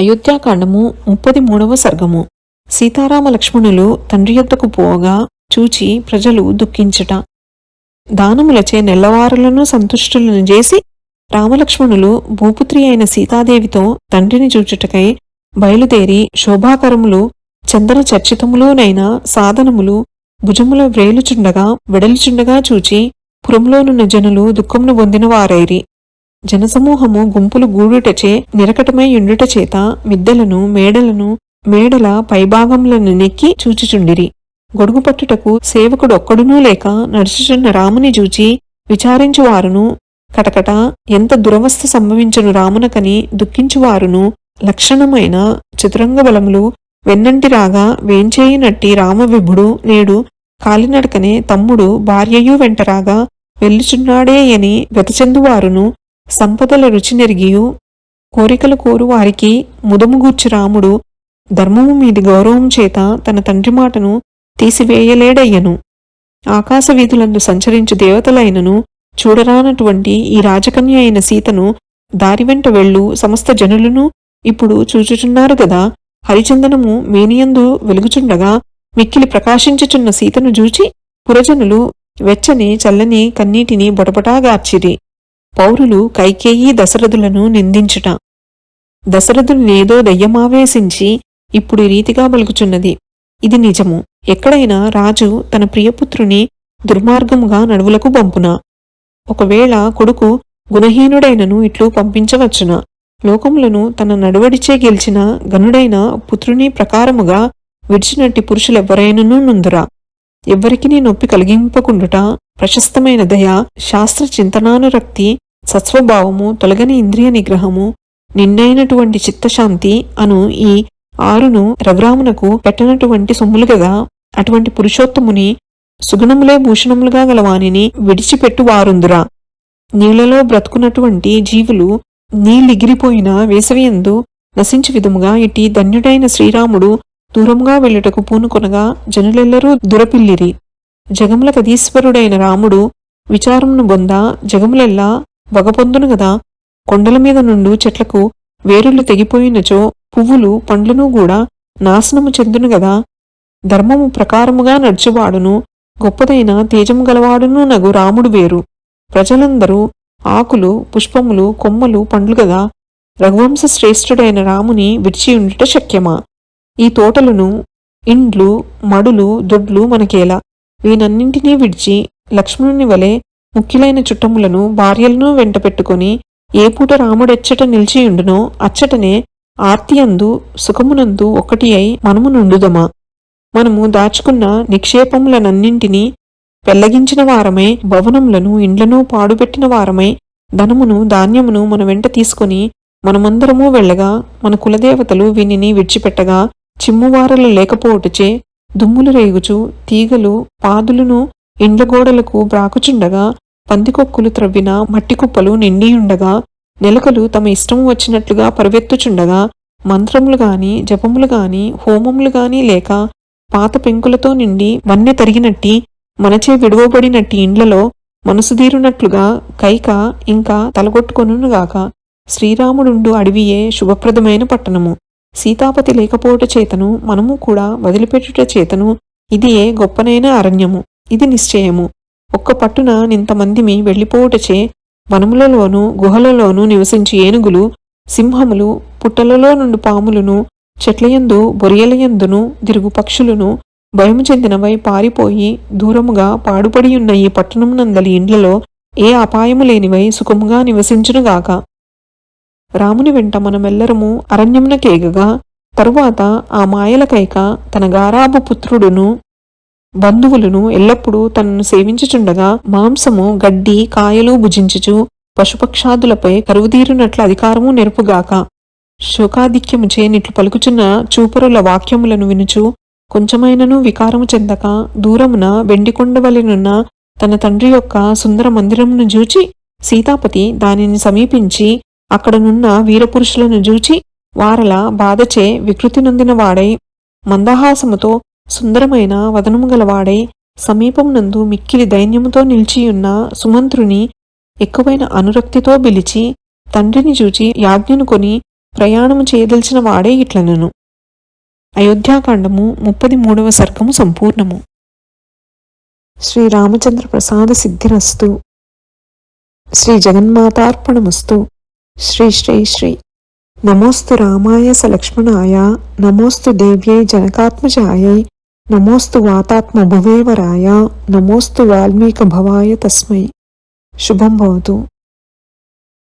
అయోధ్యాకాండము ముప్పది మూడవ సర్గము. సీతారామ లక్ష్మణులు తండ్రి యొద్దకు పోగా చూచి ప్రజలు దుఃఖించుట. దానములచే నెల్లవారులను సంతుష్టులను చేసి రామలక్ష్మణులు భూపుత్రి అయిన సీతాదేవితో తండ్రిని చూచుటకై బయలుదేరి శోభాకరములు చందన చర్చితములోనైన సాధనములు భుజముల వ్రేలుచుండగా వెడలుచుండగా చూచి పురంలోనున్న జనులు దుఃఖమును పొందిన వారైరి జనసమూహము గుంపులు గూడుటచే నిరకటమైయుండుట చేత మిద్దెలను మేడలను మేడల పైభాగములను నెక్కి చూచుచుండిరి. గొడుగు పట్టుటకు సేవకుడొక్కడునూ లేక నడుచుచున్న రాముని చూచి విచారించువారును కటకట ఎంత దురవస్థ సంభవించను రామునకని దుఃఖించువారును లక్షణమైన చతురంగ బలములు వెన్నంటి రాగా వేంచేయినట్టి రామవిభుడు నేడు కాలినడకనే తమ్ముడు భార్యయు వెంటరాగా వెళ్ళుచున్నాడే అని వెతచెందువారును సంపదల రుచి నెరిగియు కోరికలు కోరు వారికి ముదముగూర్చి రాముడు ధర్మము మీది గౌరవం చేత తన తండ్రి మాటను తీసివేయలేడయ్యను. ఆకాశ వీధులందు సంచరించు దేవతలైనను చూడరానటువంటి ఈ రాజకన్య అయిన సీతను దారి వెంట వెళ్ళు సమస్త జనులను ఇప్పుడు చూచుచున్నారు గదా. హరిచందనము మేనియందు వెలుగుచుండగా మిక్కిలి ప్రకాశించుచున్న సీతను చూచి పురజనులు వెచ్చని చల్లని కన్నీటిని బొటబొటాగార్చిరి. పౌరులు కైకేయి దశరథులను నిందించుట. దశరథునినేదో దయ్యమావేశించి ఇప్పుడు రీతిగా పలుకుచున్నది. ఇది నిజము. ఎక్కడైనా రాజు తన ప్రియపుత్రుని దుర్మార్గముగా నడువులకు పంపునా. ఒకవేళ కొడుకు గుణహీనుడైనను ఇట్లు పంపించవచ్చున. లోకములను తన నడువడిచే గెలిచిన గనుడైన పుత్రుని ప్రకారముగా విడిచినట్టి పురుషులెవ్వరైనను నుందురా. ఎవ్వరికి నీ నొప్పి కలిగింపకుండుట ప్రశస్తమైన దయ శాస్త్ర చింతనానురక్తి సత్స్వభావము తొలగని ఇంద్రియ నిగ్రహము నిన్నైనటువంటి చిత్తశాంతి అను ఈ ఆరును రఘురామునకు పెట్టనటువంటి సొమ్ములు గదా అటువంటి పురుషోత్తముని సుగుణములే భూషణములుగా గలవానిని విడిచిపెట్టు వారుందురా నీళ్ళలో బ్రతుకున్నటువంటి జీవులు నీళ్ళిగిరిపోయిన వేసవియందు నశించు విధముగా ఇటీ ధన్యుడైన శ్రీరాముడు దూరంగా వెళ్ళుటకు పూనుకొనగా జనులెల్లరూ దురపిల్లిరి. జగములకధీశ్వరుడైన రాముడు విచారమును బొంద జగములెల్లా వగపొందును గదా? కొండల మీద నుండు చెట్లకు వేరులు తెగిపోయినచో పువ్వులు పండ్లను కూడా నాశనము చెందును గదా? ధర్మము ప్రకారముగా నడుచువాడును గొప్పదైన తేజము గలవాడును నగు రాముడు వేరు. ప్రజలందరూ ఆకులు పుష్పములు కొమ్మలు పండ్లు గదా? రఘువంశ శ్రేష్ఠుడైన రాముని విడిచి ఉండుట శక్యమా? ఈ తోటలను ఇండ్లు మడులు దొడ్లు మనకేలా? వీనన్నింటినీ విడిచి లక్ష్మణుని వలె ముఖ్యులైన చుట్టములను భార్యలను వెంట పెట్టుకుని ఏ పూట రాముడెచ్చట నిలిచియుండునో అచ్చటనే ఆర్తియందు సుఖమునందు ఒకటి అయి మనము నుండుదమా మనము దాచుకున్న నిక్షేపములనన్నింటినీ పెళ్ళగించిన వారమై భవనములను ఇండ్లను పాడుపెట్టిన వారమై ధనమును ధాన్యమును మన వెంట తీసుకుని మనమందరము వెళ్ళగా మన కులదేవతలు వీనిని విడిచిపెట్టగా చిమ్మువారలు లేకపోవటచే దుమ్ములు రేగుచు తీగలు పాదులను ఇండ్లగోడలకు బ్రాకుచుండగా పందికొక్కులు త్రవ్విన మట్టి కుప్పలు నిండియుండగా నెలకలు తమ ఇష్టం వచ్చినట్లుగా పరువెత్తుచుండగా మంత్రములు గాని జపములు గాని హోమములు గాని లేక పాత పెంకులతో నిండి వన్నె తరిగినట్టి మనచే విడువబడినట్టి ఇండ్లలో మనసుదీరునట్లుగా కైక ఇంకా తలగొట్టుకొనుగాక శ్రీరాముడుండు అడవియే శుభప్రదమైన పట్టణము. సీతాపతి లేకపోవట చేతను మనము కూడా వదిలిపెట్టుట చేతను ఇది ఏ గొప్పనైన అరణ్యము ఇది నిశ్చయము. ఒక్క పట్టున నింతమందిమి వెళ్ళిపోవుటచే వనములలోనూ గుహలలోనూ నివసించి ఏనుగులు సింహములు పుట్టలలో నుండి పాములను చెట్లయందు బొరియలయందును దిరుగు పక్షులను భయము చెందినవై పారిపోయి దూరముగా పాడుపడియున్న ఈ పట్టణమునందలి ఇండ్లలో ఏ అపాయము లేనివై సుఖముగా నివసించునుగాక. రాముని వెంట మనమెల్లరము అరణ్యమునకేగగా తరువాత ఆ మాయలకైక తన గారాబు పుత్రుడును బంధువులను ఎల్లప్పుడూ తనను సేవించుచుండగా మాంసము గడ్డి కాయలు భుజించుచు పశుపక్షాదులపై కరువుదీరునట్ల అధికారము నెరుపుగాక. శోకాధిక్యము చేనిట్లు పలుకుచున్న చూపరుల వాక్యములను వినుచు కొంచెమైనను వికారము చెందక దూరమున వెండికొండవలెనున్న తన తండ్రి యొక్క సుందర మందిరమును చూచి సీతాపతి దానిని సమీపించి అక్కడనున్న వీరపురుషులను జూచి వారల బాధచే వికృతి నొందిన వాడై మందహాసముతో సుందరమైన వదనము గలవాడై సమీపమునందు మిక్కిలి దైన్యముతో నిలిచియున్న సుమంత్రుని ఎక్కువైన అనురక్తితో పిలిచి తండ్రిని చూచి యాజ్ఞను కొని ప్రయాణము చేయదలిచిన వాడే ఇట్లనను. అయోధ్యాకాండము ముప్పది మూడవ సర్గము సంపూర్ణము. శ్రీ రామచంద్ర ప్రసాద సిద్ధిరస్తు. శ్రీ జగన్మాతార్పణమస్తు. శ్రీ శ్రీ శ్రీ నమోస్తు రామాయ సలక్ష్మణాయ నమోస్తు దేవ్యై జనకాత్మజాయై నమోస్తు వాతాత్మ భువేవరాయ నమోస్తు వాల్మీక భవాయ తస్మై శుభం భవతు